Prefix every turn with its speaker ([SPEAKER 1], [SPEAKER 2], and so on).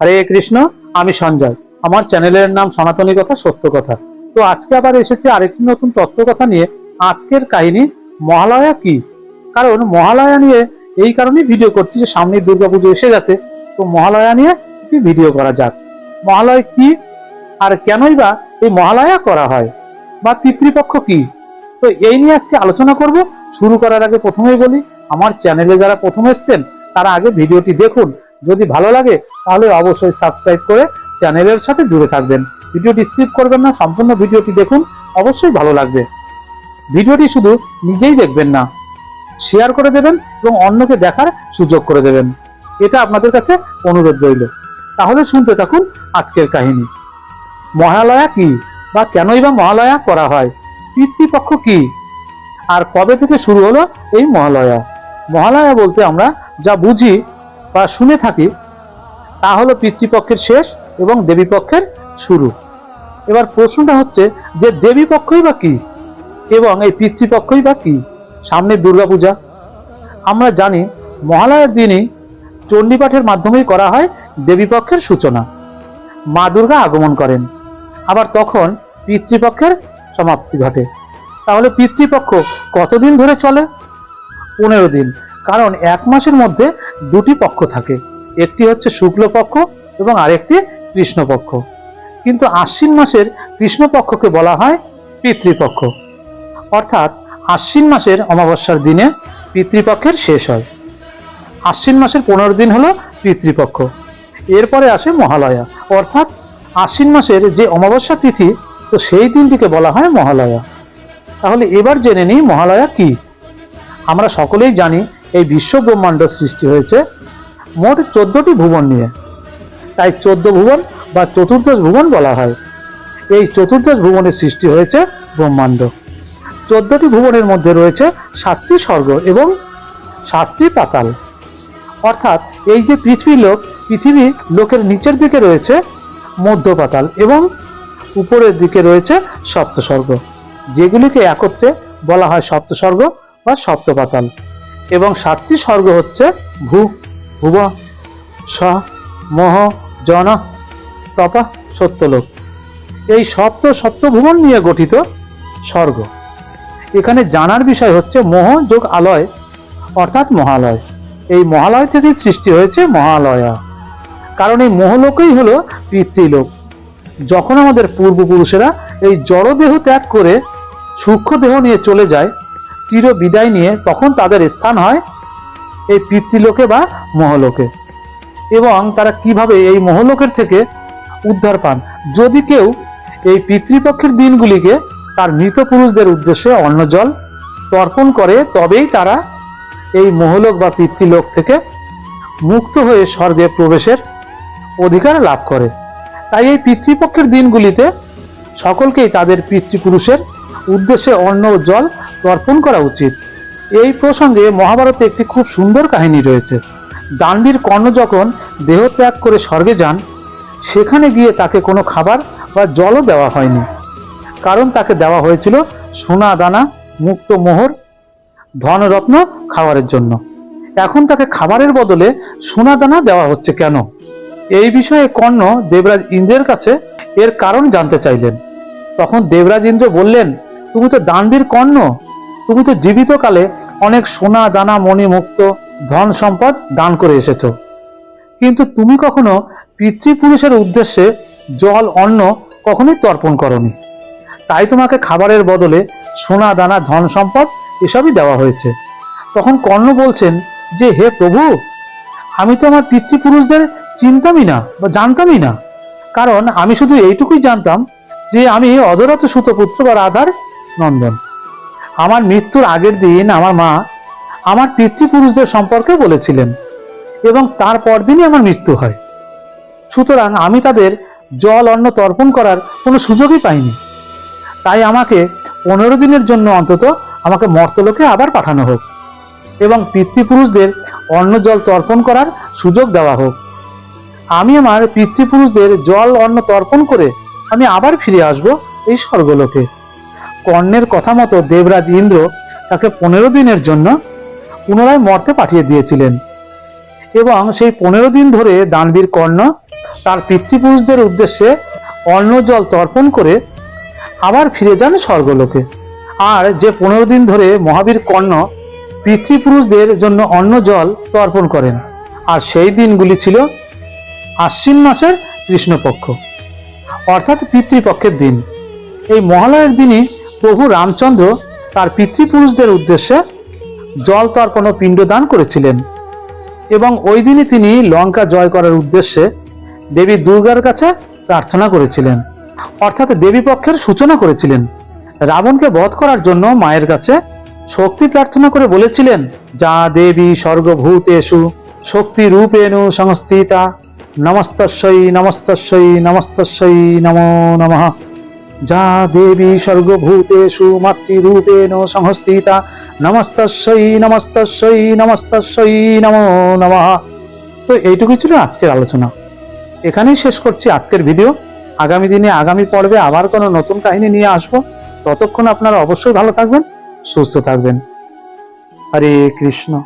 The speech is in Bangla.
[SPEAKER 1] হরে কৃষ্ণ, আমি সঞ্জয়। আমার চ্যানেলের নাম সনাতনী কথা, সত্য কথা। তো আজকে আবার এসেছে আরেকটি নতুন তত্ত্ব কথা নিয়ে। আজকের কাহিনী, মহালয়া কি? কারণ মহালয়া নিয়ে এই কারণেই ভিডিও করছি যে সামনে দুর্গাপুজো এসে গেছে। তো মহালয়া নিয়ে একটি ভিডিও করা যাক। মহালয়া কি? আর কেনই বা এই মহালয়া করা হয়? বা পিতৃপক্ষ কি? তো এই নিয়ে আজকে আলোচনা করব। শুরু করার আগে প্রথমেই বলি, আমার চ্যানেলে যারা প্রথম এসছেন, তারা আগে ভিডিওটি দেখুন। যদি ভালো লাগে, তাহলে অবশ্যই সাবস্ক্রাইব করে চ্যানেলের সাথে জুড়ে থাকবেন। ভিডিওটি স্কিপ করবেন না, সম্পূর্ণ ভিডিওটি দেখুন, অবশ্যই ভালো লাগবে। ভিডিওটি শুধু নিজেই দেখবেন না শেয়ার করে দেবেন এবং অন্যকে দেখার সুযোগ করে দেবেন। এটা আপনাদের কাছে অনুরোধ রইল। তাহলে শুনতে থাকুন আজকের কাহিনী। মহালয়া কি বা কেনই বা মহালয়া করা হয়? পিতৃপক্ষ কি? আর কবে থেকে শুরু হলো এই মহালয়া? মহালয়া বলতে আমরা যা বুঝি বা শুনে থাকি, তা হলো পিতৃপক্ষের শেষ এবং দেবীপক্ষের শুরু। এবার প্রশ্নটা হচ্ছে যে দেবীপক্ষই বা কি? এবং এই পিতৃপক্ষই বা কি? সামনে দুর্গাপূজা। আমরা জানি, মহালয়ার দিনই চণ্ডীপাঠের মাধ্যমেই করা হয় দেবীপক্ষের সূচনা। মা দুর্গা আগমন করেন। আবার তখন পিতৃপক্ষের সমাপ্তি ঘটে। তাহলে পিতৃপক্ষ কতদিন ধরে চলে? পনেরো দিন। কারণ এক মাসের মধ্যে দুটি পক্ষ থাকে। একটি হচ্ছে শুক্লপক্ষ এবং আরেকটি কৃষ্ণপক্ষ। কিন্তু আশ্বিন মাসের কৃষ্ণপক্ষকে বলা হয় পিতৃপক্ষ। অর্থাৎ আশ্বিন মাসের অমাবস্যার দিনে পিতৃপক্ষের শেষ হয়। আশ্বিন মাসের পনেরো দিন হলো পিতৃপক্ষ। এরপরে আসে মহালয়া। অর্থাৎ আশ্বিন মাসের যে অমাবস্যা তিথি, তো সেই দিনটিকে বলা হয় মহালয়া। তাহলে এবার জেনে নিই মহালয়া কি। আমরা সকলেই জানি এই বিশ্ব ব্রহ্মাণ্ড সৃষ্টি হয়েছে মোট চোদ্দটি ভুবন নিয়ে। তাই চোদ্দ ভুবন বা চতুর্দশ ভুবন বলা হয়। এই চতুর্দশ ভুবনের সৃষ্টি হয়েছে ব্রহ্মাণ্ড। চোদ্দটি ভুবনের মধ্যে রয়েছে সাতটি স্বর্গ এবং সাতটি পাতাল। অর্থাৎ এই যে পৃথিবী লোক, পৃথিবী লোকের নিচের দিকে রয়েছে মধ্য পাতাল এবং উপরের দিকে রয়েছে সপ্তস্বর্গ। যেগুলিকে একত্রে বলা হয় সপ্তস্বর্গ বা সপ্তপাতাল। এবং সাতটি স্বর্গ হচ্ছে ভূ, ভুব, স, মোহ, জন, তপা, সত্যলোক। এই সপ্ত সপ্তভুবন নিয়ে গঠিত স্বর্গ। এখানে জানার বিষয় হচ্ছে মোহ যোগ আলয়, অর্থাৎ মহালয়। এই মহালয় থেকেই সৃষ্টি হয়েছে মহালয়া। কারণ এই মহলোকই হলো পিতৃলোক। যখন আমাদের পূর্বপুরুষেরা এই জড়দেহ ত্যাগ করে সূক্ষ্ম দেহ নিয়ে চলে যায় চির বিদায় নিয়ে তখন তাদের স্থান হয় এই পিতৃলোকে বা মহলোকে। এবং তারা কীভাবে এই মহলোকের থেকে উদ্ধার পান? যদি কেউ এই পিতৃপক্ষের দিনগুলিকে তার মৃত পুরুষদের উদ্দেশ্যে অন্ন জল তর্পণ করে, তবেই তারা এই মহলোক বা পিতৃলোক থেকে মুক্ত হয়ে স্বর্গে প্রবেশের অধিকার লাভ করে। তাই এই পিতৃপক্ষের দিনগুলিতে সকলকেই তাদের পিতৃপুরুষের উদ্দেশ্যে অন্ন জল তর্পণ করা উচিত। এই প্রসঙ্গে মহাভারতে একটি খুব সুন্দর কাহিনী রয়েছে। দানবীর কর্ণ যখন দেহ ত্যাগ করে স্বর্গে যান, সেখানে গিয়ে তাকে কোনো খাবার বা জলও দেওয়া হয়নি। কারণ তাকে দেওয়া হয়েছিল সোনা দানা, মুক্ত মোহর, ধনরত্ন খাবারের জন্য। এখন তাকে খাবারের বদলে সোনা দানা দেওয়া হচ্ছে কেন? এই বিষয়ে কর্ণ দেবরাজ ইন্দ্রের কাছে এর কারণ জানতে চাইলেন। তখন দেবরাজ ইন্দ্র বললেন, তুমি তো দানবীর কর্ণ তুমি তো জীবিত কালে অনেক সোনা, দানা, মণি মুক্ত ধন সম্পদ দান করে এসেছ। কিন্তু তুমি কখনো পিতৃপুরুষের উদ্দেশ্যে জল, অন্ন কখনোই তর্পণ করনি। তাই তোমাকে খাবারের বদলে সোনা, দানা, ধন সম্পদ এসবই দেওয়া হয়েছে। তখন কর্ণ বলছেন যে, হে প্রভু, আমি তো আমার পিতৃপুরুষদের চিনতামই না বা জানতামই না। কারণ আমি শুধু এইটুকুই জানতাম যে, আমি অদরত সুতপুত্র বা রাধার নন্দন। আমার মৃত্যুর আগের দিন আমার মা আমার পিতৃপুরুষদের সম্পর্কে বলেছিলেন এবং তার পরদিনই আমার মৃত্যু হয়। সুতরাং আমি তাদের জল, অন্ন তর্পণ করার কোনো সুযোগই পাইনি। তাই আমাকে পনেরো দিনের জন্য অন্তত আমাকে মর্তলোকে আবার পাঠানো হোক এবং পিতৃপুরুষদের অন্ন জল তর্পণ করার সুযোগ দেওয়া হোক। আমি আমার পিতৃপুরুষদের জল, অন্ন তর্পণ করে আমি আবার ফিরে আসব এই স্বর্গলোকে। কর্ণের কথা মতো দেবরাজ ইন্দ্র তাকে পনেরো দিনের জন্য পুনরায় মর্তে পাঠিয়ে দিয়েছিলেন। এবং সেই পনেরো দিন ধরে দানবীর কর্ণ তার পিতৃপুরুষদের উদ্দেশ্যে অন্ন জল তর্পণ করে আবার ফিরে যান স্বর্গলোকে। আর যে পনেরো দিন ধরে মহাবীর কর্ণ পিতৃপুরুষদের জন্য অন্ন জল তর্পণ করেন, আর সেই দিনগুলি ছিল আশ্বিন মাসের কৃষ্ণপক্ষ, অর্থাৎ পিতৃপক্ষের দিন। এই মহালয়ের দিনই প্রভু রামচন্দ্র তার পিতৃপুরুষদের উদ্দেশ্যে জল তর্পণ ও পিণ্ডদান করেছিলেন। এবং ওই দিনই তিনি লঙ্কা জয় করার উদ্দেশ্যে দেবী দুর্গার কাছে প্রার্থনা করেছিলেন। অর্থাৎ দেবী পক্ষের সূচনা করেছিলেন। রাবণকে বধ করার জন্য মায়ের কাছে শক্তি প্রার্থনা করে বলেছিলেন, যা দেবী স্বর্গভূতেষু শক্তি রূপেণু সংস্থিতা, নমস্তস্যই নমস্তস্যই নমস্তস্যই, নমো নমঃ। যা দেবী স্বর্গভূতেষু মাতৃরূপেণ সংস্থিতা। নমস্তস্যই নমস্তস্যই নমস্তস্যই নমো নমঃ। তো এইটুকুই ছিল আজকের আলোচনা। এখানেই শেষ করছি আজকের ভিডিও। আগামী দিনে, আগামী পর্বে আবার কোনো নতুন কাহিনী নিয়ে আসব। ততক্ষণ আপনারা অবশ্যই ভালো থাকবেন, সুস্থ থাকবেন। হরে কৃষ্ণ।